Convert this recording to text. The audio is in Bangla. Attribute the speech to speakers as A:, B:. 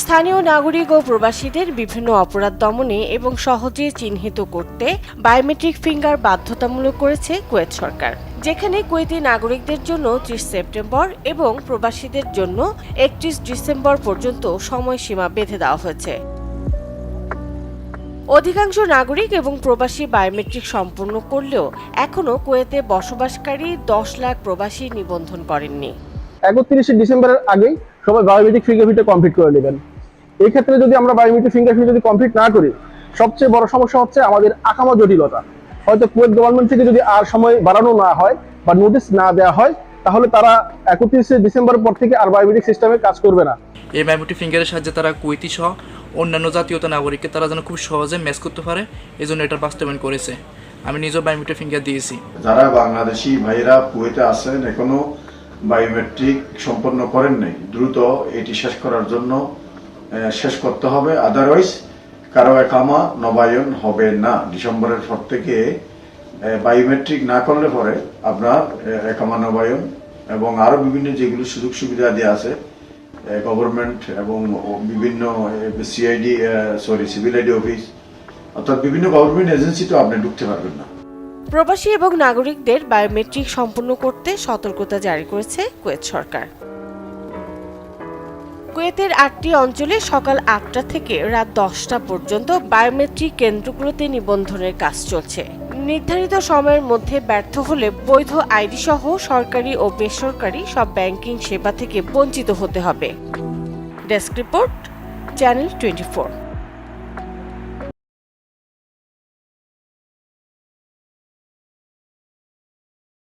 A: স্থানীয় নাগরিক ও প্রবাসীদের বিভিন্ন অপরাধ দমনে এবং সহজে চিহ্নিত করতে বায়োমেট্রিক ফিঙ্গার বাধ্যতামূলক করেছে কুয়েত সরকার, যেখানে কুয়েতি নাগরিকদের জন্য ত্রিশ সেপ্টেম্বর এবং প্রবাসীদের জন্য একত্রিশ ডিসেম্বর পর্যন্ত সময়সীমা বেঁধে দেওয়া হয়েছে। অধিকাংশ নাগরিক এবং প্রবাসী বায়োমেট্রিক সম্পন্ন করলেও এখনও কুয়েতে বসবাসকারী দশ লাখ প্রবাসী নিবন্ধন করেননি।
B: একত্রিশে ডিসেম্বরের আগেই সবাই বায়োমেট্রিক ফিঙ্গারপ্রিন্টে কমপ্লিট করে নেবেন। এই ক্ষেত্রে যদি আমরা বায়োমেট্রিক ফিঙ্গারপ্রিন্ট যদি কমপ্লিট না করি সবচেয়ে বড় সমস্যা হচ্ছে আমাদের আকামা জটিলতা। হয়তো কুয়েত গভর্নমেন্ট থেকে যদি আর সময় বাড়ানো না হয় বা নোটিশ না দেওয়া হয় তাহলে তারা একত্রিশে ডিসেম্বরের পর থেকে আর বায়োমেট্রিক সিস্টেমে কাজ করবে না।
C: এই বায়োমেট্রিক ফিঙ্গারের সাহায্যে তারা কুয়েতি সহ অন্যান্য জাতীয়তা নাগরিককে তারা যেন খুব সহজে ম্যাচ করতে পারে এই জন্য এটা বাস্তবায়ন করেছে। আমি নিজেও বায়োমেট্রিক ফিঙ্গার দিয়েছি।
D: যারা বাংলাদেশি ভাইরা কুয়েতে আছেন এখনও বায়োমেট্রিক সম্পন্ন করেন নাই। দ্রুত এটি শেষ করার জন্য শেষ করতে হবে। আদারওয়াইজ কারও একামা, নবায়ন হবে না। ডিসেম্বরের পর থেকে বায়োমেট্রিক না করলে পরে আপনার একামা, নবায়ন এবং আরও বিভিন্ন যেগুলো সুযোগ সুবিধা দেওয়া আছে গভর্নমেন্ট এবং বিভিন্ন CID sorry civil ID office অর্থাৎ বিভিন্ন গভর্নমেন্ট এজেন্সিতেও আপনি ঢুকতে পারবেন না।
A: প্রবাসী এবং নাগরিকদের বায়োমেট্রিক সম্পন্ন করতে সতর্কতা জারি করেছে কুয়েত সরকার। কুয়েতের আটটি অঞ্চলে সকাল আটটা থেকে রাত দশটা পর্যন্ত বায়োমেট্রিক কেন্দ্রগুলোতে নিবন্ধনের কাজ চলছে। নির্ধারিত সময়ের মধ্যে ব্যর্থ হলে বৈধ আইডি সহ সরকারি ও বেসরকারি সব ব্যাংকিং সেবা থেকে বঞ্চিত হতে হবে। Desk report, channel twenty